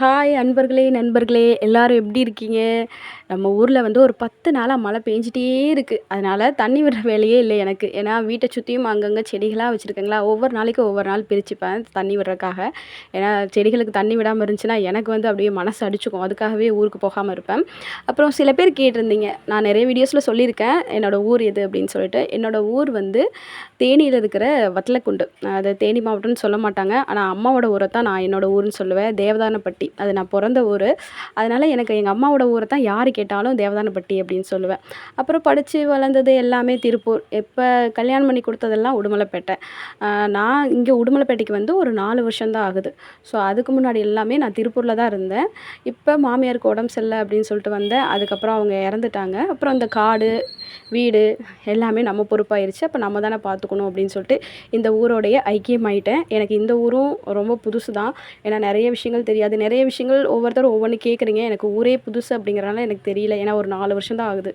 Hi அன்பர்களே நண்பர்களே எல்லோரும் எப்படி இருக்கீங்க? நம்ம ஊரில் வந்து ஒரு பத்து நாளாக மழை பெஞ்சிட்டே இருக்குது அதனால் தண்ணி விடுற வேலையே இல்லை எனக்கு. ஏன்னா வீட்டை சுற்றியும் அங்கங்கே செடிகளாக வச்சுருக்கங்களா? ஒவ்வொரு நாளைக்கும் ஒவ்வொரு நாள் பிரிச்சுப்பேன் தண்ணி விடுறதுக்காக. ஏன்னா செடிகளுக்கு தண்ணி விடாமல் இருந்துச்சுன்னா எனக்கு வந்து அப்படியே மனசு அடிச்சுக்கும். அதுக்காகவே ஊருக்கு போகாமல் இருப்பேன். அப்புறம் சில பேர் கேட்டிருந்தீங்க. நான் நிறைய வீடியோஸில் சொல்லியிருக்கேன். என்னோடய ஊர் எது அப்படின்னு சொல்லிட்டு. என்னோடய ஊர் வந்து தேனியில் இருக்கிற வத்தலக்குண்டு. அது தேனி மாவட்டம்னு சொல்ல மாட்டாங்க. ஆனால் அம்மாவோட ஊரை தான் நான் என்னோடய ஊர்னு சொல்லுவேன். தேவதானப்பட்டி. அது நான் பிறந்த ஊர். அதனால் எனக்கு எங்கள் அம்மாவோட ஊரை தான் யார் கேட்டாலும் தேவதானப்பட்டி அப்படின்னு சொல்லுவேன். அப்புறம் படித்து வளர்ந்தது எல்லாமே திருப்பூர். இப்போ கல்யாணம் பண்ணி கொடுத்ததெல்லாம் உடுமலைப்பேட்டை. நான் இங்கே உடுமலைப்பேட்டைக்கு வந்து ஒரு நாலு வருஷம்தான் ஆகுது. ஸோ அதுக்கு முன்னாடி எல்லாமே நான் திருப்பூரில் தான் இருந்தேன். இப்போ மாமியாருக்கு உடம்பு சரியில்லை அப்படின்னு சொல்லிட்டு வந்தேன். அதுக்கப்புறம் அவங்க இறந்துட்டாங்க. அப்புறம் இந்த காடு வீடு எல்லாமே நம்ம பொறுப்பாயிருச்சு. அப்போ நம்ம தானே பார்த்துக்கணும் அப்படின்னு சொல்லிட்டு இந்த ஊரோடைய ஐக்கியமாயிட்டேன். எனக்கு இந்த ஊரும் ரொம்ப புதுசு தான் ஏன்னா நிறைய விஷயங்கள் தெரியாது. நிறைய விஷயங்கள் ஒவ்வொருத்தரும் ஒவ்வொன்று கேட்குறீங்க எனக்கு ஊரே புதுசு அப்படிங்கிறனால எனக்கு தெரியல. ஏன்னா ஒரு நாலு வருஷம் தான் ஆகுது.